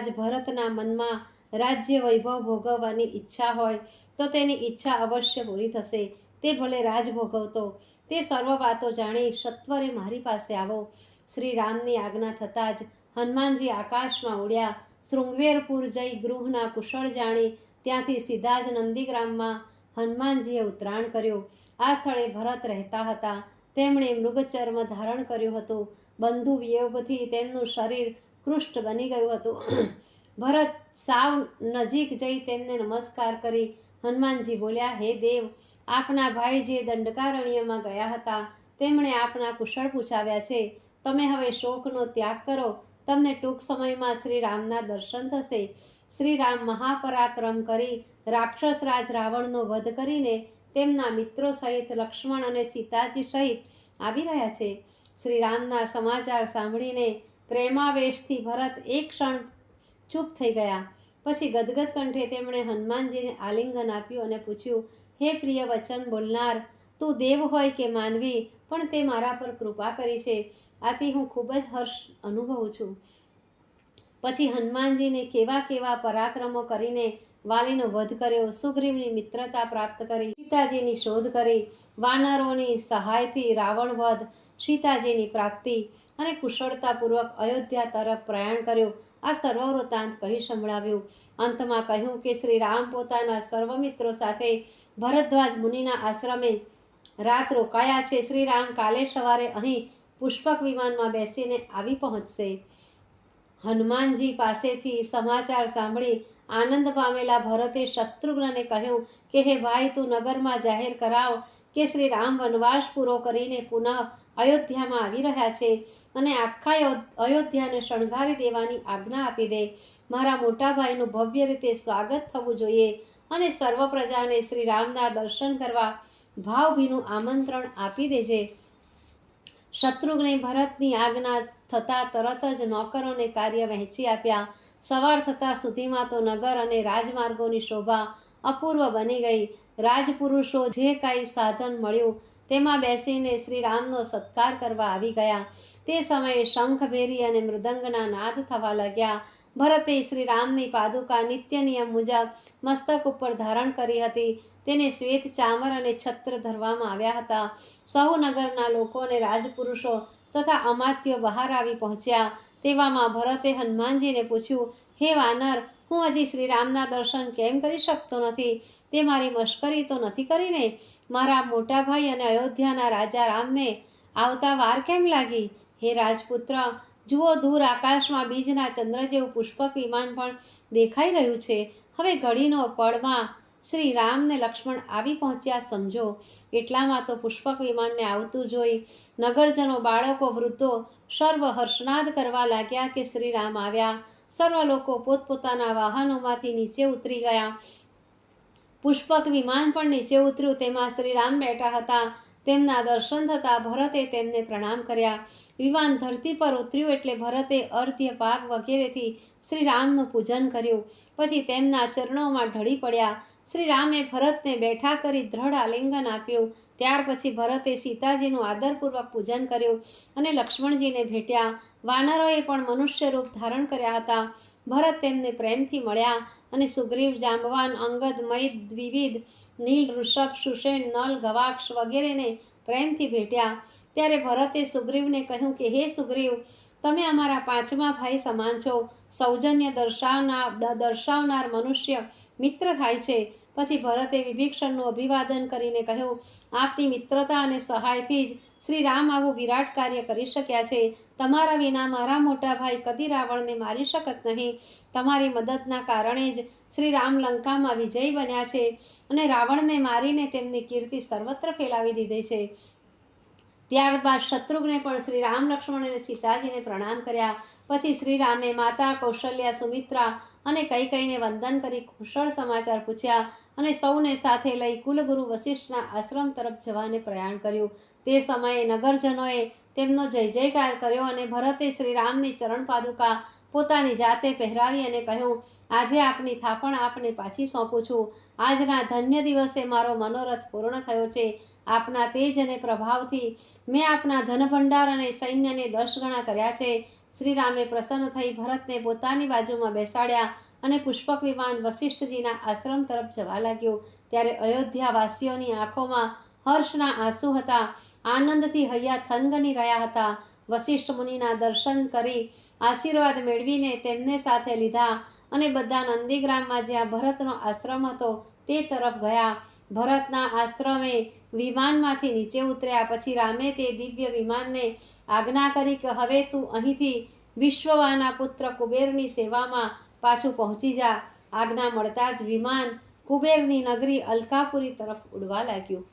આજ ભરતના મનમાં રાજ્ય વૈભવ ભોગવવાની ઈચ્છા હોય, તો તેની ઈચ્છા અવશ્ય પૂરી થશે. તે ભલે રાજ ભોગવતો, તે સર્વ વાતો જાણી, સત્વરે મારી પાસે આવો. શ્રી રામની આજ્ઞા થતાં જ હનુમાનજી આકાશમાં ઉડ્યા. શૃંગવેરપુર જઈ ગૃહના કુશળ જાણી, ત્યાંથી સીધા જ નંદીગ્રામમાં હનુમાનજીએ ઉતરાણ કર્યું. આ સ્થળે ભરત રહેતા હતા. તેમણે મૃગચર્મ ધારણ કર્યું હતું. બંધુ વિયોગથી તેમનું શરીર કૃષ્ટ બની ગયું હતું. ભરત સાવ નજીક જઈ તેમને નમસ્કાર કરી હનુમાનજી બોલ્યા, હે દેવ, આપના ભાઈ જે દંડકારણ્યમાં ગયા હતા, તેમણે આપના કુશળ પૂછાવ્યા છે, તમે હવે શોકનો ત્યાગ કરો, તમને ટૂંક સમયમાં શ્રી રામના દર્શન થશે. શ્રી રામ મહાપરાક્રમ કરી રાક્ષસ રાજ રાવણનો વધ કરીને તેમના મિત્રો સહિત લક્ષ્મણ અને સીતાજી સહિત આવી રહ્યા છે. શ્રી રામના સમાચાર સાંભળીને પ્રેમાવેશથી ભરત એક ક્ષણ ચૂપ થઈ ગયા. પછી ગદગદ કંઠે તેમણે હનુમાનજીને આલિંગન આપ્યું અને પૂછ્યું, હે પ્રિય વચન બોલનાર, તું દેવ હોય કે માનવી, પણ તે મારા પર કૃપા કરી છે. આથી હું ખૂબ જ હર્ષ અનુભવું છું. પછી હનુમાનજીને કેવા કેવા પરાક્રમો કરીને વાલીનો વધ કર્યો, સુગ્રીવની મિત્રતા પ્રાપ્ત કરી સીતાજીની શોધ કરી, વાનરોની સહાયથી રાવણ વધ સીતાજીની પ્રાપ્તિ અને કુશળતાપૂર્વક અયોધ્યા તરફ પ્રયાણ કર્યું. આ સર્વ વૃત્તાંત કહી સંભળાવ્યું. અંતમાં કહ્યું કે શ્રી રામ પોતાના સર્વ મિત્રો સાથે ભરદ્વાજ મુનિના આશ્રમે રાત રોકાયા છે. શ્રી રામ કાલે સવારે અહીં પુષ્પક વિમાનમાં બેસીને આવી પહોંચશે. હનુમાનજી પાસેથી સમાચાર સાંભળી આનંદ પામેલા ભરતે શત્રુઘ્નને કહ્યું કે, હે ભાઈ, તું નગરમાં જાહેર કરાવ. કે શ્રી રામ વનવાસ પૂરો કરીને પુનઃ અયોધ્યામાં આવી રહ્યા છે અને આખા અયોધ્યાને શણગારી દેવાની આજ્ઞા આપી દે. મારા મોટા ભાઈનું ભવ્ય રીતે સ્વાગત થવું જોઈએ અને સર્વ પ્રજાને શ્રી રામના દર્શન કરવા ભાવભીનું આમંત્રણ આપી દેજે. શત્રુઘ્ને ભરતની આજ્ઞા થતાં તરત જ નોકરોને કાર્ય વહેંચી આપ્યા. સવાર થતાં સુધીમાં તો નગર અને રાજમાર્ગોની શોભા અપૂર્વ બની ગઈ. રાજપુરુષો જે કાંઈ સાધન મળ્યું, તેમાં બેસીને શ્રી રામનો સત્કાર કરવા આવી ગયા. તે સમયે શંખભેરી અને મૃદંગના નાદ થવા લાગ્યા. ભરતે શ્રી રામની પાદુકા નિત્ય નિયમ મુજબ મસ્તક ઉપર ધારણ કરી હતી. તેને શ્વેત ચામર અને છત્ર ધરવામાં આવ્યા હતા. સૌ નગરના લોકો અને રાજપુરુષો તથા અમાત્યો બહાર આવી પહોંચ્યા. તેવામાં ભરતે હનુમાનજીને પૂછ્યું, હે વાનર, હું હજી શ્રી રામના દર્શન કેમ કરી શકતો નથી? તે મારી મશ્કરી તો નથી કરીને? મારા મોટા ભાઈ અને અયોધ્યાના રાજા રામને આવતા વાર કેમ લાગી? હે રાજપુત્ર, જુઓ દૂર આકાશમાં બીજના ચંદ્ર જેવું પુષ્પક વિમાન પણ દેખાઈ રહ્યું છે. હવે ઘડીનો પળમાં શ્રી રામ ને લક્ષ્મણ આવી પહોંચ્યા, સમજો, એટલામાં તો પુષ્પક વિમાનને આવતું જોઈ નગરજનો, બાળકો, વૃદ્ધો સર્વ હર્ષનાદ કરવા લાગ્યા કે શ્રી રામ આવ્યા. સર્વ લોકો પોતપોતાના વાહનોમાંથી નીચે ઉતરી ગયા. પુષ્પક વિમાન પણ નીચે ઉતર્યું. તેમાં શ્રી રામ બેઠા હતા. તેમના દર્શન થતાં ભરતે તેમને પ્રણામ કર્યા. વિમાન ધરતી પર ઉતર્યું એટલે ભરતે અર્ધ્ય પાક વગેરેથી શ્રી રામનું પૂજન કર્યું. પછી તેમના ચરણોમાં ઢળી પડ્યા. શ્રી રામે ભરતને બેઠા કરી દ્રઢ આલિંગન આપ્યું. ત્યાર પછી ભરતે સીતાજીનું આદરપૂર્વક પૂજન કર્યું અને લક્ષ્મણજીને ભેટ્યા. વાનરોએ પણ મનુષ્ય રૂપ ધારણ કર્યા હતા. ભરત તેમને પ્રેમથી મળ્યા અને સુગ્રીવ જાંબવાન અંગદ, મૈદ દ્વિવિધ નીલ, ઋષભ, સુષેણ, નલ, ગવાક્ષ વગેરેને પ્રેમથી ભેટ્યા. ત્યારે ભરતે સુગ્રીવને કહ્યું કે, હે સુગ્રીવ, તમે અમારા પાંચમા ભાઈ સમાન છો. સૌજન્ય દર્શાવનાર દર્શાવનાર મનુષ્ય મિત્ર થાય છે. પછી ભરતે વિભીક્ષણનું અભિવાદન કરીને કહ્યું, આપની મિત્રતા અને સહાયથી જ શ્રી રામ આવું વિરાટ કાર્ય કરી શક્યા છે. તમારા વિના મારા મોટા ભાઈ કદી રાવણને મારી શકત નહીં. તમારી મદદના કારણે જ શ્રી રામ લંકામાં વિજયી બન્યા છે અને રાવણને મારીને તેમની કીર્તિ સર્વત્ર ફેલાવી દીધી છે. ત્યારબાદ શત્રુઘ્ને પણ શ્રી રામ લક્ષ્મણ અને સીતાજીને પ્રણામ કર્યા. પછી શ્રી રામે માતા કૌશલ્યા, સુમિત્રા અને કૈકઈને વંદન કરી કુશળ સમાચાર પૂછ્યા અને સૌને સાથે લઈ કુલગુરુ વશિષ્ઠના આશ્રમ તરફ જવાને પ્રયાણ કર્યું. તે સમયે નગરજનોએ તેમનો જય જયકાર કર્યો અને ભરતે શ્રી રામની ચરણ પાદુકા પોતાની જાતે પહેરાવી અને કહ્યું, આજે આપની થાપણ આપને પાછી સોંપું છું. આજના ધન્ય દિવસે મારો મનોરથ પૂર્ણ થયો છે. આપના તેજ અને પ્રભાવથી મેં આપના ધનભંડાર અને સૈન્યને દશ ગણા કર્યા છે. શ્રી રામે પ્રસન્ન થઈ ભરતને પોતાની બાજુમાં બેસાડ્યા અને પુષ્પક વિમાન વશિષ્ઠજીના આશ્રમ તરફ જવા લાગ્યું. ત્યારે અયોધ્યાવાસીઓની આંખોમાં હર્ષના આંસુ હતા. આનંદથી હૈયા થનગની રહ્યા હતા. વશિષ્ઠ મુનિના દર્શન કરી આશીર્વાદ મેળવીને તેમને સાથે લીધા અને બધા નંદીગ્રામમાં જ્યાં ભરતનો આશ્રમ હતો તે તરફ ગયા. ભરતના આશ્રમે વિમાનમાંથી નીચે ઉતર્યા. પછી રામે તે દિવ્ય વિમાનને આજ્ઞા કરી કે, હવે તું અહીંથી વિશ્વવાના પુત્ર કુબેરની સેવામાં પાછું પહોંચી જા. આજ્ઞા મળતા જ વિમાન કુબેરની નગરી અલકાપુરી તરફ ઉડવા લાગ્યું.